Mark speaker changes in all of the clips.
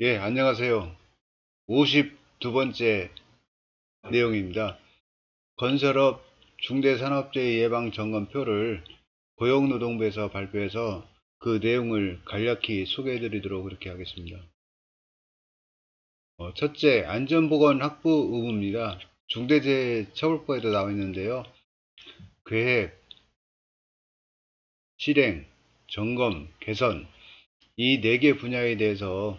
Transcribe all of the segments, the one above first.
Speaker 1: 예, 안녕하세요. 52번째 내용입니다. 건설업 중대산업재해 예방 점검표를 고용노동부에서 발표해서 그 내용을 간략히 소개해 드리도록 그렇게 하겠습니다. 어, 첫째, 안전보건 확보 의무입니다. 중대재해처벌법에도 나와 있는데요. 계획, 실행, 점검, 개선 이 네 개 분야에 대해서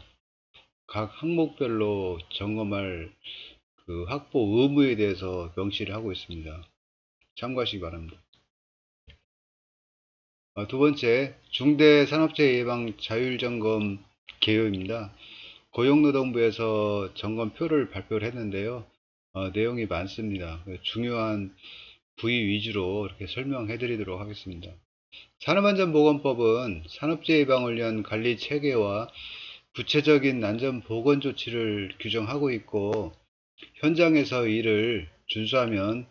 Speaker 1: 각 항목별로 점검할 그 확보 의무에 대해서 명시를 하고 있습니다. 참고하시기 바랍니다. 어, 두 번째, 중대산업재해 예방 자율점검 개요입니다. 고용노동부에서 점검표를 발표를 했는데요. 어, 내용이 많습니다. 중요한 부위 위주로 이렇게 설명해 드리도록 하겠습니다. 산업안전보건법은 산업재해 예방을 위한 관리 체계와 구체적인 안전보건 조치를 규정하고 있고 현장에서 이를 준수하면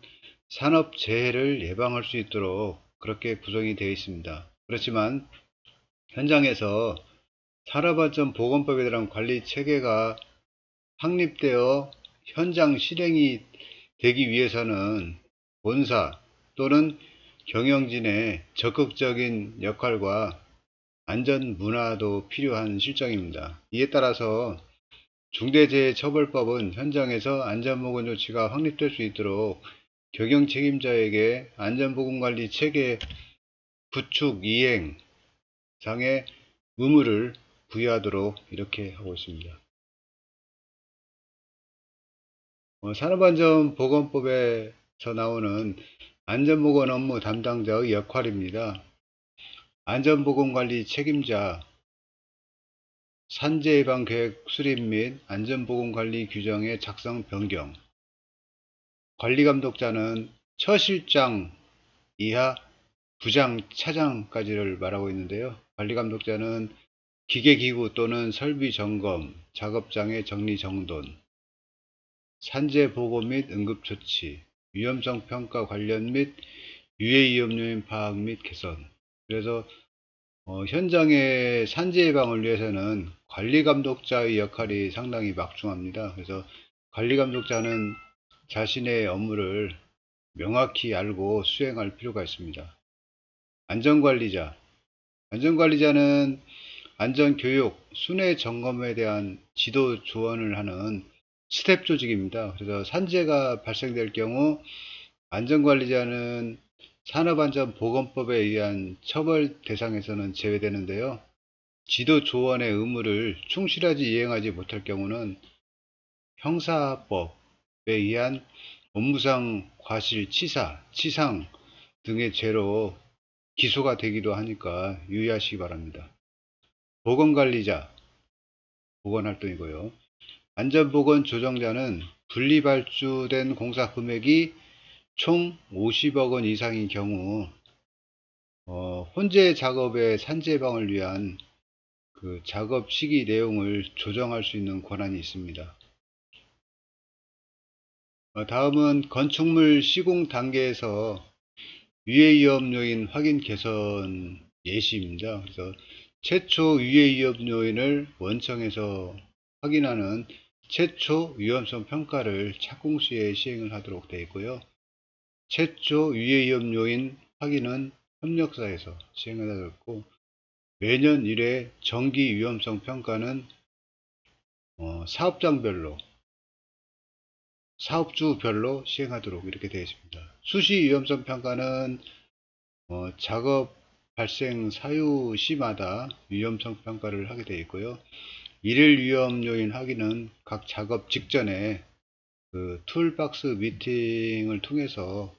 Speaker 1: 산업 재해를 예방할 수 있도록 그렇게 구성이 되어 있습니다. 그렇지만 현장에서 산업안전 보건법에 대한 관리 체계가 확립되어 현장 실행이 되기 위해서는 본사 또는 경영진의 적극적인 역할과 안전 문화도 필요한 실정입니다. 이에 따라서 중대재해처벌법은 현장에서 안전보건 조치가 확립될 수 있도록 경영 책임자에게 안전보건관리 체계 구축 이행 상의 의무를 부여하도록 이렇게 하고 있습니다. 어, 산업안전보건법에서 나오는 안전보건 업무 담당자의 역할입니다. 안전보건관리 책임자, 산재예방계획 수립 및 안전보건관리 규정의 작성 변경, 관리감독자는 처실장 이하 부장 차장까지를 말하고 있는데요. 관리감독자는 기계기구 또는 설비 점검, 작업장의 정리 정돈, 산재 보고 및 응급조치, 위험성 평가 관련 및 유해 위험 요인 파악 및 개선, 그래서 어, 현장의 산재 예방을 위해서는 관리 감독자의 역할이 상당히 막중합니다. 그래서 관리 감독자는 자신의 업무를 명확히 알고 수행할 필요가 있습니다. 안전관리자. 안전관리자는 안전교육, 순회 점검에 대한 지도 조언을 하는 스텝 조직입니다. 그래서 산재가 발생될 경우 안전관리자는 산업안전보건법에 의한 처벌 대상에서는 제외되는데요. 지도 조언의 의무를 충실하지 이행하지 못할 경우는 형사법에 의한 업무상 과실 치사, 치상 등의 죄로 기소가 되기도 하니까 유의하시기 바랍니다. 보건관리자, 보건활동이고요. 안전보건 조정자는 분리발주된 공사 금액이 총 50억 원 이상인 경우 어, 혼재 작업의 산재 예방을 위한 그 작업 시기 내용을 조정할 수 있는 권한이 있습니다. 어, 다음은 건축물 시공 단계에서 유해 위험 요인 확인 개선 예시입니다. 그래서 최초 유해 위험 요인을 원청에서 확인하는 최초 위험성 평가를 착공 시에 시행을 하도록 되어 있고요. 최초 유해위험 요인 확인은 협력사에서 시행하도록 했고 매년 1회 정기 위험성 평가는 어, 사업장별로 사업주별로 시행하도록 이렇게 되어 있습니다. 수시 위험성 평가는 어, 작업 발생 사유 시마다 위험성 평가를 하게 되어 있고요. 일일 위험 요인 확인은 각 작업 직전에 그 툴박스 미팅을 통해서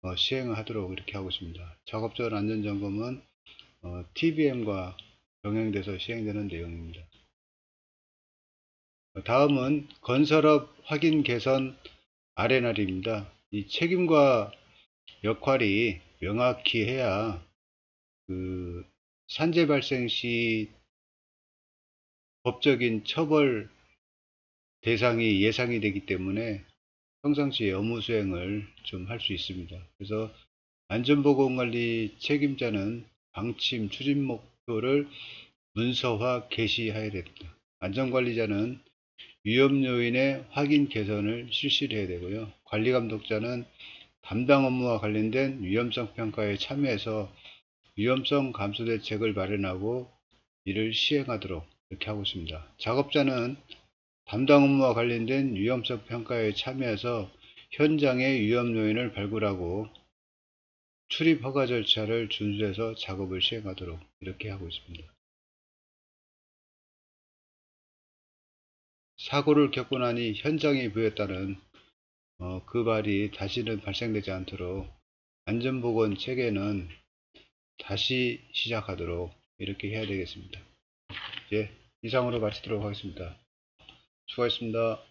Speaker 1: 어, 시행을 하도록 이렇게 하고 있습니다. 작업적 안전점검은 어, TBM과 병행돼서 시행되는 내용입니다. 다음은 건설업 확인 개선 RNR입니다. 이 책임과 역할이 명확히 해야 그 산재 발생 시 법적인 처벌 대상이 예상이 되기 때문에 평상시에 업무 수행을 좀 할 수 있습니다. 그래서 안전보건관리 책임자는 방침 추진 목표를 문서화 게시해야 됩니다. 안전관리자는 위험 요인의 확인 개선을 실시를 해야 되고요. 관리 감독자는 담당 업무와 관련된 위험성 평가에 참여해서 위험성 감소 대책을 마련하고 이를 시행하도록 이렇게 하고 있습니다. 작업자는 담당 업무와 관련된 위험성 평가에 참여해서 현장의 위험 요인을 발굴하고 출입 허가 절차를 준수해서 작업을 시행하도록 이렇게 하고 있습니다. 사고를 겪고 나니 현장에 보였다는 어, 그 말이 다시는 발생되지 않도록 안전보건 체계는 다시 시작하도록 이렇게 해야 되겠습니다. 예, 이상으로 마치도록 하겠습니다. 수고하셨습니다.